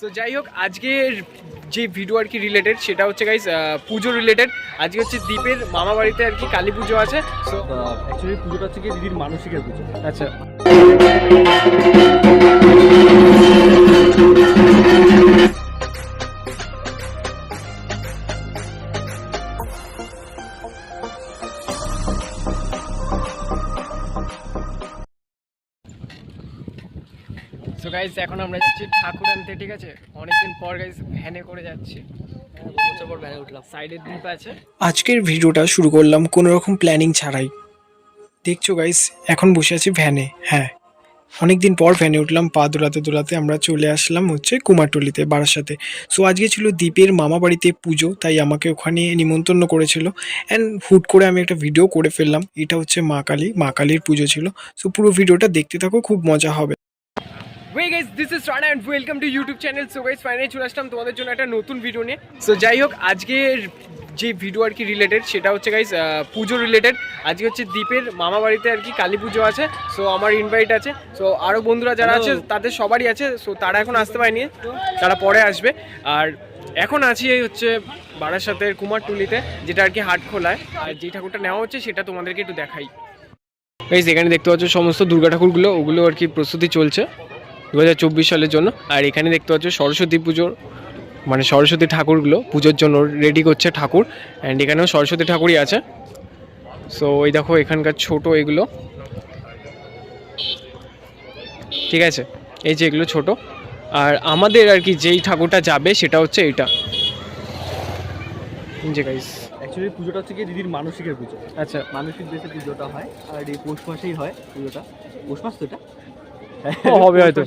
So যাই হোক আজকের যে ভিডিও আর কি রিলেটেড সেটা হচ্ছে গাইজ পুজো রিলেটেড আজকে হচ্ছে দ্বীপের মামা বাড়িতে আর কি কালী পুজো আছে। সো অ্যাকচুয়ালি পুজোটা হচ্ছে দিদির মানসিকের পুজো। আচ্ছা। সো গাইজ এখন আমরা যাচ্ছি ঠাকুর আনতে, ঠিক আছে? অনেকদিন পর গাইজ ভ্যানে করে যাচ্ছি। আজকের ভিডিওটা শুরু করলাম কোনো রকম প্ল্যানিং ছাড়াই। দেখছ গাইস এখন বসে আছি ভ্যানে হ্যাঁ। অনেকদিন পর ভ্যানে উঠলাম, পা দোলাতে দোলাতে আমরা চলে আসলাম হচ্ছে কুমারটুলিতে, বারাসাতে। সো আজকে ছিল দ্বীপের মামা বাড়িতে পুজো, তাই আমাকে ওখানে নিমন্ত্রণ করেছিল। অ্যান্ড হুট করে আমি একটা ভিডিও করে ফেললাম, এটা হচ্ছে মা কালী, মা কালীর পুজো ছিল। সো পুরো ভিডিওটা দেখতে থাকো, খুব মজা হবে। Hey guys this is Rana and welcome to YouTube channel so guys finally চলে আসলাম তোমাদের জন্য একটা নতুন ভিডিও নিয়ে। সো যাই হোক আজকের যে ভিডিও আর কি রিলেটেড সেটা হচ্ছে গাইস পুজো রিলেটেড আজকে হচ্ছে দ্বীপের মামা বাড়িতে আর কি কালী পুজো আছে। সো আমার ইনভাইট আছে। সো আরও বন্ধুরা যারা আছে তাদের সবারই আছে। সো তারা এখন আসতে পারেনি। তারা পরে আসবে। আর এখন আছি এই হচ্ছে বারাসাতের কুমারটুলিতে যেটা আর কি হাট খোলায় আর যে ঠাকুরটা নেওয়া হচ্ছে সেটা তোমাদেরকে একটু দেখাই। গাইস এখানে দেখতে পাচ্ছ সমস্ত দুর্গা ঠাকুরগুলো ওগুলো আর কি প্রস্তুতি চলছে। দু হাজার চব্বিশ সালের জন্য। আর এখানে দেখতে পাচ্ছ সরস্বতী পুজোর মানে সরস্বতী ঠাকুরগুলো পুজোর জন্য রেডি করছে ঠাকুর। অ্যান্ড এখানেও সরস্বতী ঠাকুরই আছে। সো ওই দেখো এখানকার ছোট এগুলো। ঠিক আছে? এই যে এগুলো ছোট। আর আমাদের আর কি যেই ঠাকুরটা যাবে সেটা হচ্ছে এইটা। যে গাইস অ্যাকচুয়ালি পুজোটা হচ্ছে দিদির মানসিকের পুজো। আচ্ছা। মানসিক দেশে পুজোটা হয় আর এই পৌষ মাসেই হয় পুজোটা। পৌষ মাস তো এটা? হবে হয়তো।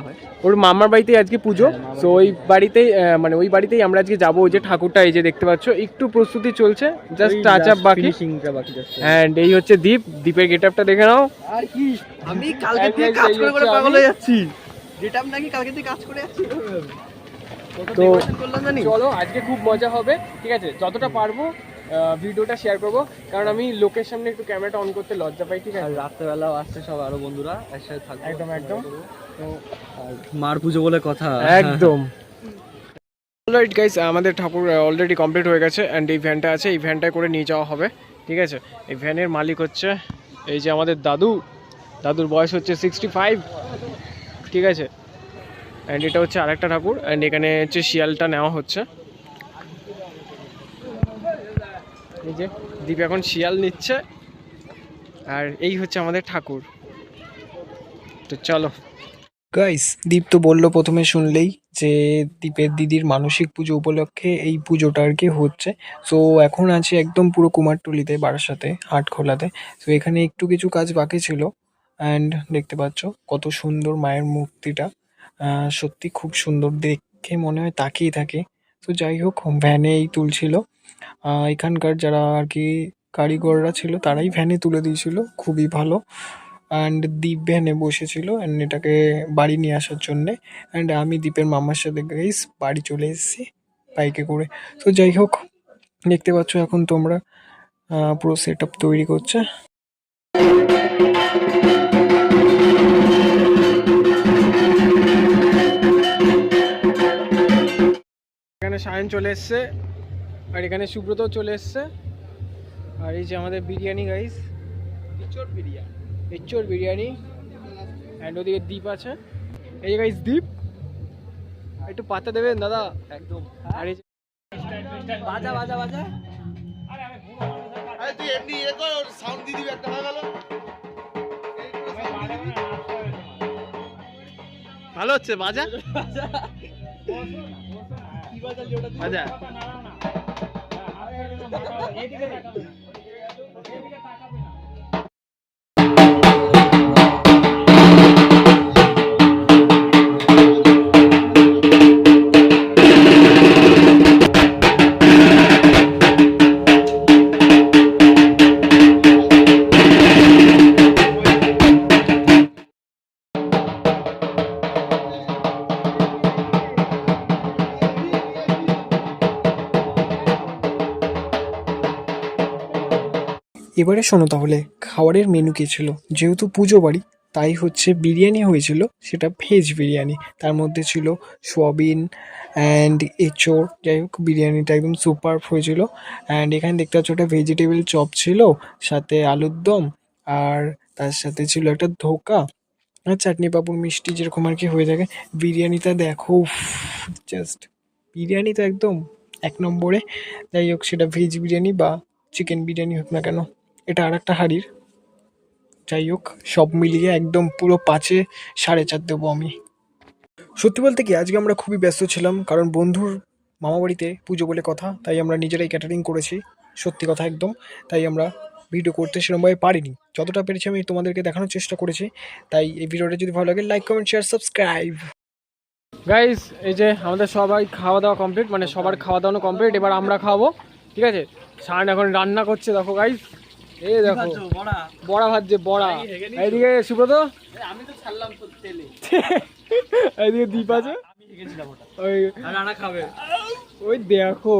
হয়। ওর মামার বাড়িতেই আজকে পুজো। হ্যাঁ, তো ওই বাড়িতেই। মানে ওই বাড়িতেই আমরা আজকে যাব। ওই যে ঠাকুরটা এই যে দেখতে পাচ্ছ একটু প্রস্তুতি চলছে। জাস্ট টাচ আপ বাকি। ফিনিশিংটা বাকি জাস্ট অ্যান্ড এই হচ্ছে দ্বীপ দ্বীপের গেট আপটা দেখে নাও। আর কি? আমি কালকে থেকে কাজ করে করে পাগল হয়ে যাচ্ছি। যেটা আমি নাকি কালকে থেকে কাজ করে যাচ্ছি তো- চলো আজকে খুব মজা হবে। ঠিক আছে যতটা পারব ভিডিওটা শেয়ার করব। কারণ আমি লোকের সামনে একটু ক্যামেরাটা অন করতে লজ্জা পাই ঠিক আছে? রাত্রেবেলাও আসছে সব আরও বন্ধুরা একসাথে থাকব একদম, একদম। তো মার পুজো বলে কথা। একদম। অলরাইট গাইস আমাদের ঠাকুর অলরেডি কমপ্লিট হয়ে গেছে অ্যান্ড এই ভ্যানটা আছে এই ভ্যানটায় করে নিয়ে যাওয়া হবে ঠিক আছে? এই ভ্যানের মালিক হচ্ছে এই যে আমাদের দাদু। দাদুর বয়স হচ্ছে সিক্সটি ফাইভ ঠিক আছে? অ্যান্ড এটা হচ্ছে আরেকটা ঠাকুর অ্যান্ড এখানে হচ্ছে শিয়ালটা নেওয়া হচ্ছে। এই যে দীপ এখন শিয়াল নিচ্ছে। আর এই হচ্ছে আমাদের ঠাকুর। তো চলো। গাইস দীপ তো বলল প্রথমে শুনলেই যে দীপের দিদির মানসিক পুজো উপলক্ষে এই পুজোটা আর কি হচ্ছে। সো এখন আছে একদম পুরো কুমারটুলিতে, বারাসাতে হাট খোলাতে সো এখানে একটু কিছু কাজ বাকি ছিল। অ্যান্ড দেখতে পাচ্ছ কত সুন্দর মায়ের মূর্তিটা। সত্যি খুব সুন্দর দেখে মনে হয় তাকিয়ে থাকে। তো যাই হোক ভ্যানেই তুলছিল। এখানকার যারা আর কি কারিগররা ছিল, তারাই ভ্যানে তুলে দিয়েছিল। খুবই ভালো। অ্যান্ড দ্বীপ ভ্যানে বসেছিল। অ্যান্ড এটাকে বাড়ি নিয়ে আসার জন্যে। অ্যান্ড আমি দ্বীপের মামার সাথে গাইস বাড়ি চলে এসেছি বাইকে করে। তো যাই হোক, দেখতে পাচ্ছ এখন তোমরা পুরো সেট আপ তৈরি করছে। সায়ন চলে এসছে। আর এখানে সুব্রতও চলে এসছে। আর এই যে আমাদের বিরিয়ানি গাইস ইচ্চোর বিরিয়ানি। ইচ্চোর বিরিয়ানি। অ্যান্ড ওদিকে দ্বীপ আছে। এই যে গাইস দ্বীপ একটু পাতা দেবেন দাদা? একদম। আর এই বাজা বাজা বাজা। আরে তুই এমনি ইয়ে কর সাউন্ড দিয়ে দিবি একটা হয়ে গেল। ভালো হচ্ছে মাজা মাজা এবারে শোনো তাহলে, খাবারের মেনু কী ছিল? যেহেতু পুজো বাড়ি, তাই হচ্ছে বিরিয়ানি হয়েছিল, সেটা ভেজ বিরিয়ানি। তার মধ্যে ছিল সোয়াবিন অ্যান্ড এঁচোড়, যাই হোক, বিরিয়ানিটা একদম সুপার হয়েছিল। অ্যান্ড এখানে দেখতে পাচ্ছ একটা ভেজিটেবল চপ ছিল, সাথে আলুর দম, আর তার সাথে ছিল একটা ধোকা, আর চাটনি পাঁপড় মিষ্টি যেরকম আর কি হয়ে থাকে। বিরিয়ানিটা দেখো জাস্ট বিরিয়ানি তো একদম এক নম্বরে। যাই হোক, সেটা ভেজ বিরিয়ানি বা চিকেন বিরিয়ানি হোক না কেন। এটা আর একটা হাড়ির। যাই হোক, সব মিলিয়ে একদম পুরো পাঁচে সাড়ে চার দেবো আমি। সত্যি বলতে কি, আজকে আমরা খুবই ব্যস্ত ছিলাম, কারণ বন্ধুর মামাবাড়িতে পুজো বলে কথা, তাই আমরা নিজেরাই ক্যাটারিং করেছি, সত্যি কথা একদম, তাই আমরা ভিডিও করতে সেরকমভাবে পারিনি। যতটা পেরেছি আমি তোমাদেরকে দেখানোর চেষ্টা করেছি, তাই এই ভিডিওটা যদি ভালো লাগে like comment share subscribe guys এই যে আমাদের সবাই খাওয়া দাওয়া কমপ্লিট মানে সবার খাওয়া দাওয়ানো কমপ্লিট এবার আমরা খাব ঠিক আছে? সায়ন এখন রান্না করছে, দেখো গাইস এই দেখো বড়া? ভাজছে বড়া। এইদিকে সুব্রত। আমি তো ছাড়লাম তো তেলে। এইদিকে দীপ আছে। ওই রানা খাবে। ওই দেখো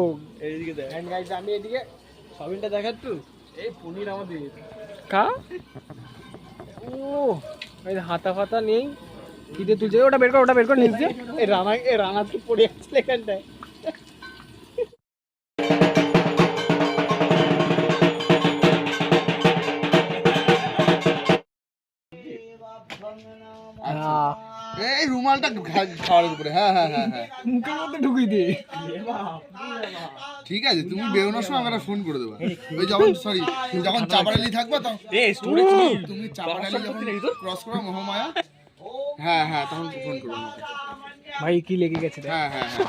এইদিকে দেখ। আমি এদিকে সবিনটা দেখা একটু? এই পনির আমাদের। খা। ও এই হাতা ফাতা নেই। কিতে তুলছে? ওটা বের কর ওটা বের কর নিচে। এই রানা এই রানা তো পড়ে যাচ্ছে এখানটায়। এই রুমালটা খাওয়ার উপরে। হ্যাঁ হ্যাঁ হ্যাঁ হ্যাঁ। মুখের মধ্যে ঢুকিয়ে দে ঠিক আছে তুমি বেরোনোর সময় আমরা ফোন করে দেবো। ওই যখন সরি যখন চাপারালি থাকব তখন তুমি চাপারালি যখন ক্রস করো মহামায়া হ্যাঁ হ্যাঁ তখন ফোন করব। ভাই কি লেগে গেছে হ্যাঁ হ্যাঁ হ্যাঁ।